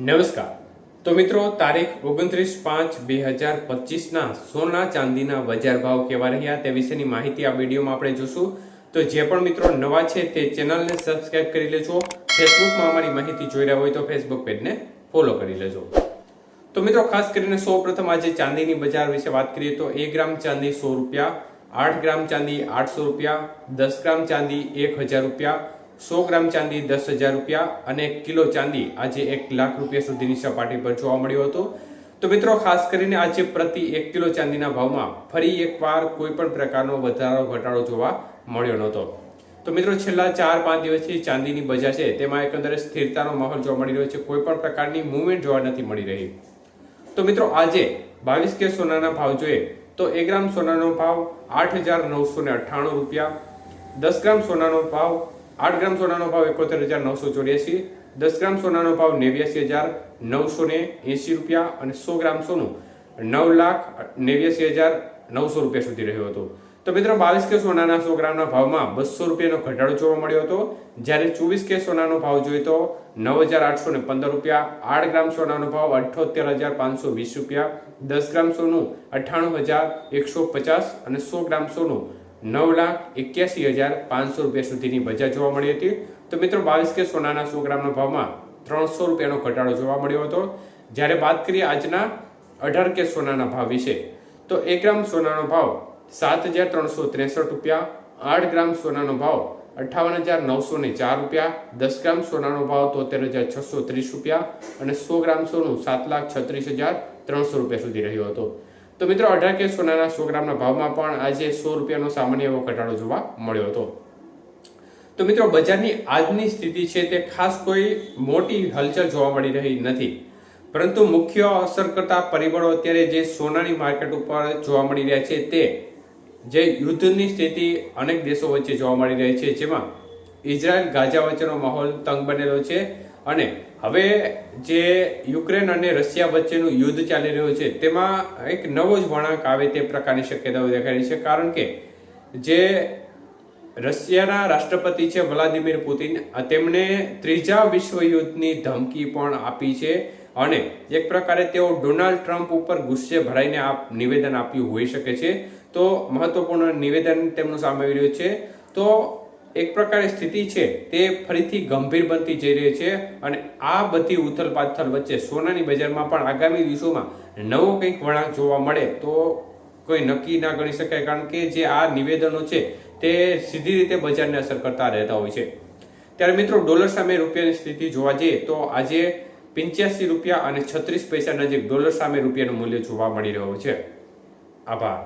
નમસ્કાર. તો મિત્રો, તારીખ ઓગણત્રીસ પાંચ બે હજાર પચીસના સોના ચાંદીના બજાર ભાવ કેવા રહ્યા તે વિશેની માહિતી આ વિડીયોમાં આપણે જોશું. તો જે પણ મિત્રો નવા છે તે ચેનલને સબસ્ક્રાઇબ કરી લેજો. ફેસબુકમાં અમારી માહિતી જોઈ રહ્યા હોય તો ફેસબુક પેજને ફોલો કરી લેજો. તો મિત્રો, ખાસ કરીને સૌ પ્રથમ આજે ચાંદીની બજાર વિશે વાત કરીએ તો એક ગ્રામ ચાંદી સો રૂપિયા, આઠ ગ્રામ ચાંદી આઠસો રૂપિયા, દસ ગ્રામ ચાંદી એક હજાર રૂપિયા સો ગ્રામ ચાંદી, દસ હજાર રૂપિયા અને કિલો ચાંદી આજે એક લાખ રૂપિયા સુધીની સપાટી પર જોવા મળ્યો હતો. તો મિત્રો, ખાસ કરીને આજે પ્રતિ એક કિલો ચાંદીના ભાવમાં ફરી એકવાર કોઈ પણ પ્રકારનો વધારો, ઘટાડો જોવા મળ્યો નહોતો. તો મિત્રો, છેલ્લા ચાર પાંચ દિવસથી ચાંદીની બજાર છે તેમાં એકંદરે સ્થિરતાનો માહોલ જોવા મળી રહ્યો છે. કોઈ પણ પ્રકારની મૂવમેન્ટ જોવા નથી મળી રહી. તો મિત્રો, આજે બાવીસ કે સોનાના ભાવ જોઈએ તો એક ગ્રામ સોનાનો ભાવ આઠ હજાર નવસો અઠ્ઠાણું રૂપિયા, દસ ગ્રામ સોનાનો ભાવ આઠ ગ્રામ સોનાનો ભાવ એકોતેર હજાર નવસો ચોર્યાસી, દસ ગ્રામ સોનાનો ભાવ નેવ્યાસી હજાર નવસો ને એંસી રૂપિયા અને સો ગ્રામ સોનું નવ લાખ નેવ્યાસી હજાર નવસો રૂપિયા સુધી રહ્યો હતો. તો મિત્રો, બાવીસ કે સોનાના સો ગ્રામના ભાવમાં બસો રૂપિયાનો ઘટાડો જોવા મળ્યો હતો. જ્યારે ચોવીસ કે સોનાનો ભાવ જોઈએ તો નવ હજાર આઠસો ને પંદર રૂપિયા, આઠ ગ્રામ સોનાનો ભાવ અઠ્યોતેર હજાર પાંચસો વીસ રૂપિયા, દસ ગ્રામ સોનું અઠ્ઠાણું હજાર એકસો પચાસ અને સો ગ્રામ સોનું નવ લાખ એક્યાસી હજાર પાંચસો રૂપિયા સુધીની બજાર જોવા મળી હતી. તો મિત્રો, બાવીસ કે સોનાના સો ગ્રામના ભાવમાં ત્રણસો રૂપિયાનો ઘટાડો જોવા મળ્યો હતો. જ્યારે વાત કરીએ આજના અઢાર કે સોનાના ભાવ વિશે, તો એક ગ્રામ સોનાનો ભાવ સાત હજાર ત્રણસો ત્રેસઠ રૂપિયા, આઠ ગ્રામ સોનાનો ભાવ અઠ્ઠાવન હજાર નવસો ને ચાર રૂપિયા, દસ ગ્રામ સોનાનો ભાવ તોતેર હજાર છસો ત્રીસ રૂપિયા અને સો ગ્રામ સોનું સાત લાખ છત્રીસ હજાર ત્રણસો રૂપિયા સુધી રહ્યો હતો. તો મિત્રો અઢાર કે સોનાના સો ગ્રામના ભાવમાં પણ આજે સો રૂપિયાનો સામાન્ય એવો ઘટાડો જોવા મળ્યો હતો. તો મિત્રો બજારની આજની સ્થિતિ છે તે ખાસ કોઈ મોટી હલચલ જોવા મળી રહી નથી. પરંતુ મુખ્ય અસર કરતા પરિબળો અત્યારે જે સોનાની માર્કેટ ઉપર જોવા મળી રહ્યા છે તે, જે યુદ્ધની સ્થિતિ અનેક દેશો વચ્ચે જોવા મળી રહી છે, જેમાં ઇઝરાયલ ગાઝા વચ્ચેનો માહોલ તંગ બનેલો છે અને હવે જે યુક્રેન અને રશિયા વચ્ચેનું યુદ્ધ ચાલી રહ્યું છે, તેમાં એક નવો જ વળાંક આવે તે પ્રકારની શક્યતાઓ દેખાઈ છે. કારણ કે જે રશિયાના રાષ્ટ્રપતિ છે વ્લાદિમીર પુતિન તેમણે ત્રીજા વિશ્વયુદ્ધની ધમકી પણ આપી છે અને એક પ્રકારે તેઓ ડોનાલ્ડ ટ્રમ્પ ઉપર ગુસ્સે ભરાઈને આ નિવેદન આપ્યું હોઈ શકે છે. તો મહત્વપૂર્ણ નિવેદન તેમનું સામે આવી રહ્યું છે. તો એક પ્રકારે સ્થિતિ છે, તે ફરીથી ગંભીર બનતી જઈ રહી છે અને આ બધી ઉથલ પાથલ વચ્ચે સોનાની બજારમાં પણ આગામી દિવસોમાં નવો કંઈક વળાંક જોવા મળે તો કોઈ નક્કી ના ગણી શકાય, કારણ કે જે આ નિવેદનો છે તે સીધી રીતે બજારને અસર કરતા રહેતા હોય છે. ત્યારે મિત્રો, ડોલર સામે રૂપિયાની સ્થિતિ જોવા જઈએ તો આજે પંચ્યાસી રૂપિયા અને છત્રીસ પૈસા નજીક ડોલર સામે રૂપિયાનું મૂલ્ય જોવા મળી રહ્યું છે. આભાર.